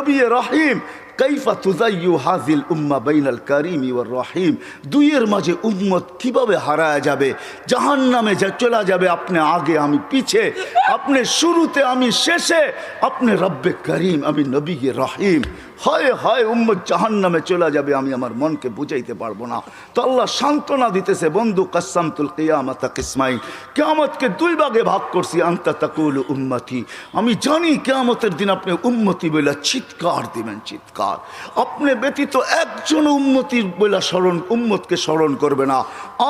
নবী রহিম কাইফা তুজাইয়ু হাজিল উম্মা বাইনাল কারিম ওয়ার রহিম। দুইয়ের মাঝে উম্মত কীভাবে হারায় যাবে? জাহান নামে যা চলে যাবে, আপনি আগে আমি পিছে, আপনি শুরুতে আমি শেষে, আপনি রব্বে করিম, আমি নবী রহিম। হয় হয়, উম্মত জাহান নামে চলে যাবে, আমি আমার মনকে বুঝাইতে পারব না। তো আল্লাহ সান্ত্বনা দিতেছে, বন্ধু কাসামতুল কিয়ামত কিসমাই কেয়ামতকে দুই ভাগে ভাগ করছি, আন্তা তাকুল উম্মতি। আমি জানি কেয়ামতের দিন আপনি উম্মতি বলে চিৎকার দিবেন, চিৎকার। আপনি ব্যতীত একজন উম্মতির বলে স্মরণ, উম্মতকে স্মরণ করবে না।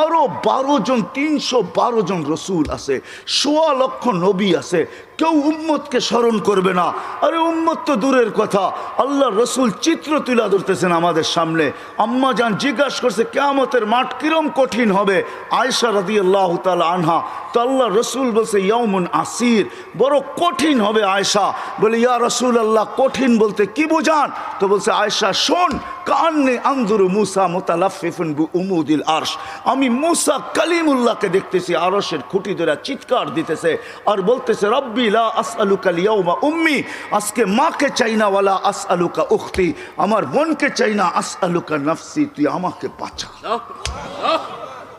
আরও বারো জন, তিনশো বারো জন রসুল আছে, সোয়া লক্ষ নবী আছে, কেউ উম্মতকে স্মরণ করবে না। আরে উম্মত তো দূরের কথা আল্লাহ রসুল চিত্র তুলে ধরতেছেন আমাদের সামনে। আম্মা যান জিজ্ঞাসা করছে, কেয়ামতের মাঠ কিরম কঠিন হবে? আয়সা রাদি আল্লাহ তালা আনহা, তো আল্লাহ রসুল বলছে ইয়মুন আসির, বড় কঠিন হবে আয়সা বলে, ইয়া রসুল আল্লাহ কঠিন বলতে কি বোঝান? তো বলছে আয়সা শোন, কান্নে আন্দুরু মুসা মোতালাফিফুন বু উমুদিল আরশ। আমি মুসা কালিমুল্লাহকে দেখতেছি, আরশের খুঁটি ধরে চিৎকার দিতেছে আর বলতেছে, রব্বি লা আসআলুকা লিয়াউমা উম্মি, আজকে মাকে চাই না, ওয়ালা আসআলুকা উখতি। আমার বোনকে চাই না, আসআলুকা নাফসি, তুই আমাকে বাঁচা।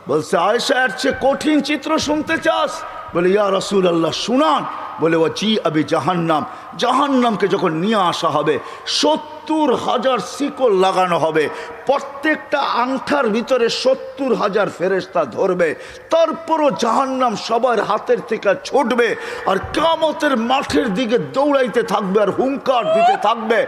বলছে আয়সা এর চেয়ে কঠিন চিত্র শুনতে চাস? বলে, ইয়া রসুল আল্লাহ শুনান। বলে ও জি আবি জাহান্নাম। জাহান্নামকে যখন নিয়ে আসা হবে, সত্তর হাজার শিকল লাগানো হবে। প্রত্যেকটা আংঠার ভিতরে সত্তর হাজার ফেরেস্তা ধরবে। তারপরও জাহান্নাম সবার হাতের থেকে ছুটবে আর কামতের মাঠের দিকে দৌড়াইতে থাকবে আর হুঙ্কার দিতে থাকবে।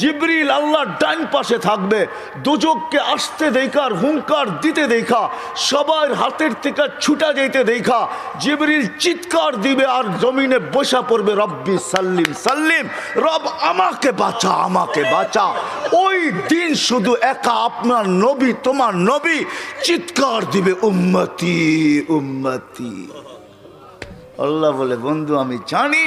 জিবরিল আল্লাহ ডাইন পাশে থাকবে। দুজককে আসতে দেখা আর হুঙ্কার দিতে দেখা। সবার হাতের থেকে ছুটা যেতে দেখা। জিবরিল চিৎকার দিবে আর জমিনে বসা পড়বে, রব্বি সাল্লিম সাল্লিম। রব আমাকে বাঁচা আমাকে বাঁচা। ওই দিন শুধু একা আপনার নবী, তোমার নবী চিৎকার দিবে, উম্মতি উম্মতি। আল্লাহ বলে, বন্ধু, আমি জানি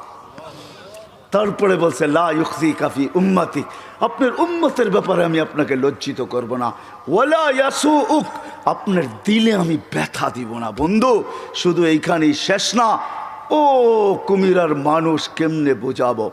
তারপরে বলছে, লা ইউখজি কাফি উম্মাতি আপনার উম্মতের ব্যাপারে আমি আপনাকে লজ্জিত করব না। ওলা ইয়াসু উক আপনার দিলে আমি ব্যথা দিব না, বন্ধু। শুধু এইখানেই শেষ না, ও কুমিরার মানুষ কেমনে বোঝাবো?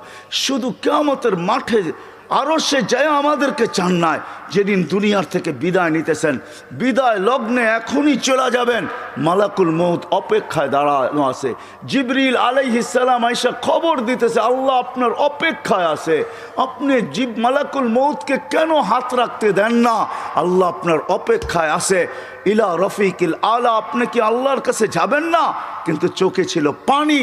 শুধু কেমতের মাঠে আরও সে যায় আমাদেরকে চান নাই যেদিন দুনিয়ার থেকে বিদায় নিতেছেন, বিদায় লগ্নে এখনই চলে যাবেন। মালাকুল মৌত অপেক্ষায় দাঁড়ানো আছে। জিবরিল আলাইহিসালাম আইসা খবর দিতেছে, আল্লাহ আপনার অপেক্ষায় আছে। আপনি জিব, মালাকুল মৌতকে কেন হাত রাখতে দেন না? আল্লাহ আপনার অপেক্ষায় আছে, ইলা রফিকিল আলা, আপনি কি আল্লাহর কাছে যাবেন না? কিন্তু চোখে ছিল পানি,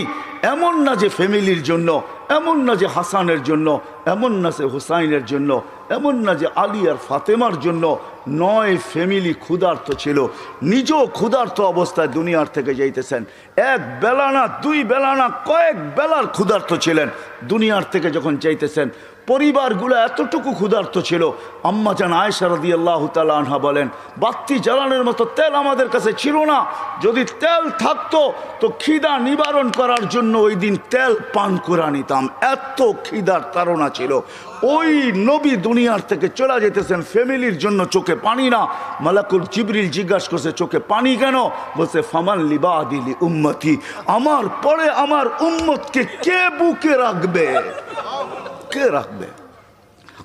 এমন না যে ফ্যামিলির জন্য, এমন না যে হাসানের জন্য, এমন না যে হুসাইনের জন্য, এমন না যে আলী আর ফাতেমার জন্য, নয় ফ্যামিলি ক্ষুধার্ত ছিল। নিজেও ক্ষুধার্ত অবস্থায় দুনিয়ার থেকে যাইতেছেন। এক বেলা না, দুই বেলা না, কয়েক বেলার ক্ষুধার্ত ছিলেন। দুনিয়ার থেকে যখন চাইতেছেন পরিবারগুলো এতটুকু ক্ষুধার্ত ছিল। আম্মা জান আয়সা রদি আল্লাহ আনহা বলেন বাত্তি জ্বালানোর মতো তেল আমাদের কাছে ছিল না। যদি তেল থাকতো, তো খিদা নিবারণ করার জন্য ওই দিন তেল পান করা নিতাম। এত খিদার তাড়না ছিল। ওই নবী দুনিয়ার থেকে চলে যেতেছেন, ফ্যামিলির জন্য চোখে পানি না। মালাকুল জিবরিল জিজ্ঞাসা করছে, চোখে পানি কেন? বলছে, ফামান লিবা দিলি উম্মতি। আমার পরে আমার উম্মতকে কে বুকে রাখবে? কে রাখবে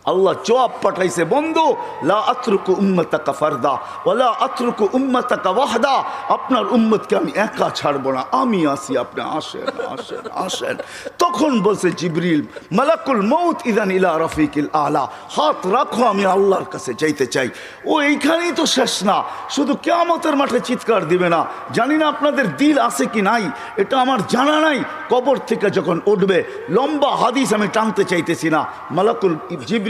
আল্লাহ জবাব পাঠাইছে, বন্ধু, লা আতরুকু উম্মতাকা ফারদা ওলা আতরুকু উম্মতাকা ওয়াহদা। আপনার উম্মতকে আমি একা ছাড়বো না। আমি আসি আপনি আসেন আসেন আসেন। তখন বলছে জিবরিল, মালাকুল মৌত ইদান ইলা রফিকিল আলা। হাত রাখো, আমি আল্লাহর কাছে যাইতে চাই। ও, এইখানেই তো শেষ না। শুধু কেয়ামতের মাঠে চিৎকার দিবে না। জানি না আপনাদের দিল আছে কি নাই। এটা আমার জানা নাই। কবর থেকে যখন উঠবে, লম্বা হাদিস আমি টানতে চাইতেছি না। মালাকুল জিবরিল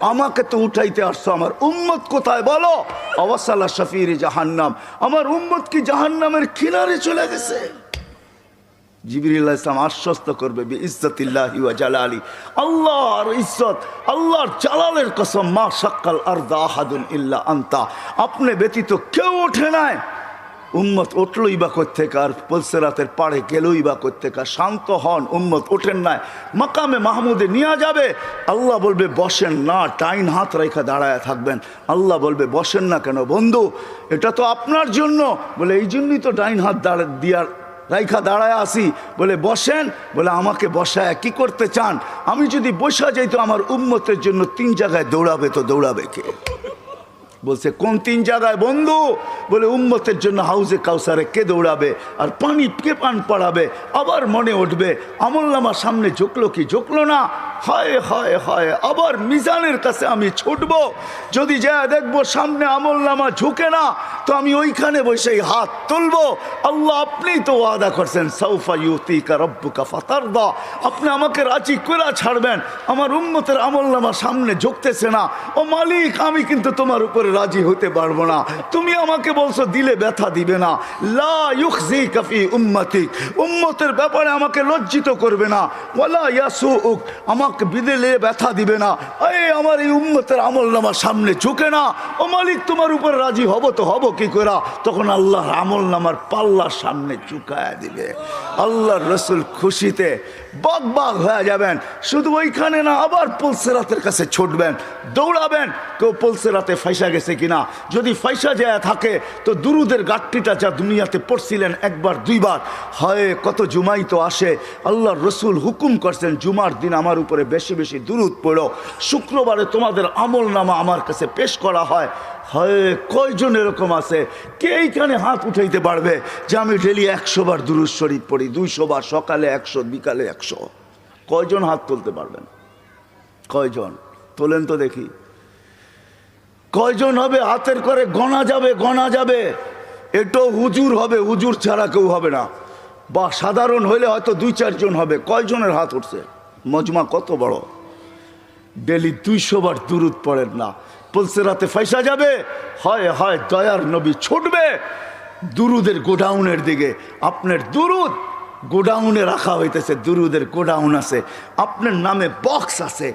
আমাকে তো উঠাইতে আসছো, আমার উম্মত কোথায় বলো? অবসাল্লা শফির জাহান্নাম। আমার উম্মত কি জাহান্নামের কিনারে চলে গেছে? জিবির ইসলাম আশ্বস্ত করবে ইজ্জতিল্লাহি ওয়া জালালি। আল্লাহর ইজ্জত, আল্লাহর জালালের কসম, মা সাক্কাল আরদা আহাদুন ইল্লা আন্তা। আপনি ব্যতীত কেউ ওঠে নাই। উম্মত উঠলই বা কোথেকে আর পলসেরাতের পাড়ে গেলই বা কোথেকে শান্ত হন, উম্মত ওঠেন নাই। মাকামে মাহমুদে নিয়ে যাবে। আল্লাহ বলবে, বসেন না টাইন হাত রেখা দাঁড়ায় থাকবেন। আল্লাহ বলবে, বসেন না কেন বন্ধু? এটা তো আপনার জন্য। বলে, এই জন্যই তো ডাইন হাত দাঁড়া দিয়ার রাইখা দাঁড়ায় আসি বলে, বসেন। বলে, আমাকে বসায় কি করতে চান? আমি যদি বসা যাই তো আমার উম্মতের জন্য তিন জায়গায় দৌড়াবে তো দৌড়াবে কে? বলছে, কোন তিন জায়গায় বন্ধু? বলে, উম্মতের জন্য হাউজে কাউসারে কে দৌড়াবে আর পানি কে পান পড়াবে? আবার মনে উঠবে আমল্লামা সামনে ঝুঁকলো কি ঝুঁকলো না? হয় হয় হয়, আবার মিজানের কাছে আমি ছুটবো। যদি যা দেখব সামনে আমল্লামা ঝুঁকে না, তো আমি ওইখানে বসেই হাত তুলবো। আল্লাহ আপনি তো ওয়াদা করছেন সৌফা ইউতিকা রব্বুকা ফাতারদা। আপনি আমাকে রাজি করে ছাড়বেন, আমার উম্মতের আমল্লামা সামনে ঝুঁকতেছে না। ও মালিক, আমি কিন্তু তোমার উপরে রাজি হতে পারব না। তুমি আমাকে বলছো, দিলে ব্যথা দিবে না। লা ইউখজি কাফি উম্মতিক। উম্মতের ব্যাপারে আমাকে লজ্জিত করবে না। ওয়ালা ইয়াসুউক, আমাকে বিদেলে ব্যথা দিবে না। এই আমার এই উম্মতের আমল নামার সামনে ঝুঁকে না। ও মালিক, তোমার উপর রাজি হব তো হব কি করা তখন আল্লাহর আমল নামার পাল্লার সামনে চুকায় দিবে। আল্লাহর রসুল খুশিতে বাগ বাগ হয়ে যাবেন। শুধু ওইখানে না, আবার পলসেরাতের কাছে ছুটবেন, দৌড়াবেন। কেউ পলসেরাতে ফাইসা গেছে কিনা? যদি ফাইসা যায় থাকে, তো দুরুদের গাঠটিটা যা দুনিয়াতে পড়ছিলেন একবার, দুইবার। হয়, কত জুমাই তো আসে। আল্লাহর রসুল হুকুম করছেন, জুমার দিন আমার উপরে বেশি বেশি দুরুদ পড়ো। শুক্রবারে তোমাদের আমল নামা আমার কাছে পেশ করা হয়। হয়, কয়জন এরকম আছে? কে এইখানে হাত উঠাইতে পারবে যে আমি ডেলি একশো বার দুরুদ শরীফ পড়ি, দুইশো বার, সকালে একশো, বিকালে একশো? কয়জন হাত তুলতে পারবেন? কয়জন? তোলেন তো দেখি। কয়জন হবে? হাতের করে গণা যাবে গণা যাবে। এটাও হুজুর হবে, হুজুর ছাড়া কেউ হবে না। বা সাধারণ হইলে হয়তো দুই চারজন হবে। কয়জনের হাত উঠছে? মজমা কত বড়? ডেলি দুইশো বার দুরুদ পড়েন না। পলসে রাতে ফাইসা যাবে? হয় হয়, দয়ার নবী ছুটবে। দুরুদের গোডাউনের দিকে। আপনার দুরুদ গোডাউনে রাখা হইতেছে, দুরুদের গোডাউন আছে। আপনার নামে বক্স আছে।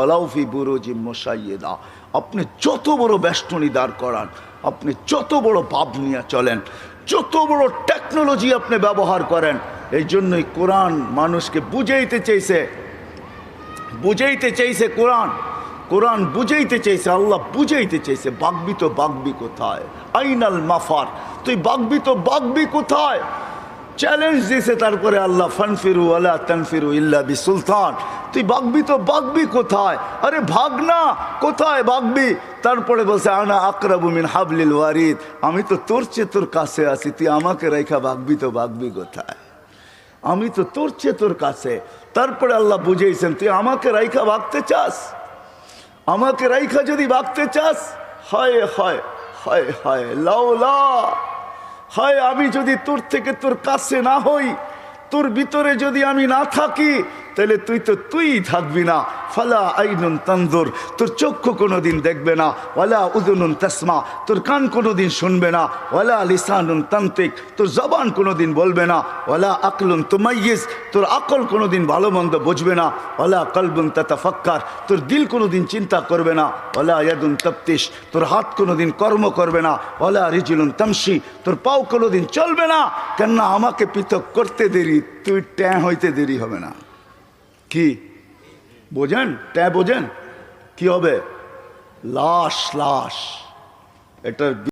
অলাউফি বুরোজি মোসাইয়েদা আপনি যত বড় বেষ্টনী দাঁড় করান, আপনি যত বড় ভাব নিয়ে চলেন, যত বড় টেকনোলজি আপনি ব্যবহার করেন, এই জন্যই কোরআন মানুষকে বুঝাইতে চেয়েছে বুঝাইতে চাইছে কোরআন কোরআন বুঝাইতে চাইছে, আল্লাহ বুঝাইতে চাইছে, বাগবি তো বাগবি কোথায়? আইনাল মাফার, তুই বাগবি তো বাগবি কোথায়? চ্যালেঞ্জ দিয়েছে তারপরে আল্লাহ, ফানফিরু আল্লাহ তানফিরু ইল্লা বি সুলতান তুই বাগবি তো, বাগবি কোথায়? আরে, ভাগ না, কোথায় বাগবি? তারপরে বলছে, আনা আকরাবু মিন হাবলিল ওয়ারিদ। আমি তো তোর চেয়ে তোর কাছে আছি, তুই আমাকে রেখা বাগবি তো, বাগবি কোথায়? আমি তো তোর চেয়ে তোর কাছে। তারপরে আল্লাহ বুঝেছেন তুই আমাকে রাইখা ভাগতে চাস? আমাকে রাইখা যদি ভাগতে চাস? হয় হয় হয় হয় লাউলা হয় আমি যদি তোর থেকে তোর কাছে না হই, তোর ভিতরে যদি আমি না থাকি তাহলে তুই তো তুই থাকবি না। ফালা আইনুন তন্দুর তোর চক্ষু কোনোদিন দেখবে না। ওয়ালা উদুনুন তসমা, তোর কান কোনোদিন শুনবে না। ওয়ালা লিসানুন তান্ত্রিক, তোর জবান কোনোদিন বলবে না। ওয়ালা আকলুন তুমাইয়িস তোর আকল কোনোদিন ভালো মন্দ বুঝবে না। ওয়ালা কলবুন তাতাফাক্কার, তোর দিল কোনোদিন চিন্তা করবে না। ওয়ালা ইয়াদুন তপ্তিস তোর হাত কোনোদিন কর্ম করবে না। ওয়ালা রিজুলুন তামসি তোর পাও কোনো দিন চলবে না। কেননা আমাকে পৃথক করতে দেরি, তুই ট্যাঁ হইতে দেরি হবে না। কি? বোঝেন? ট্যাঁ বোঝেন? কি হবে? লাশ লাশ। এটার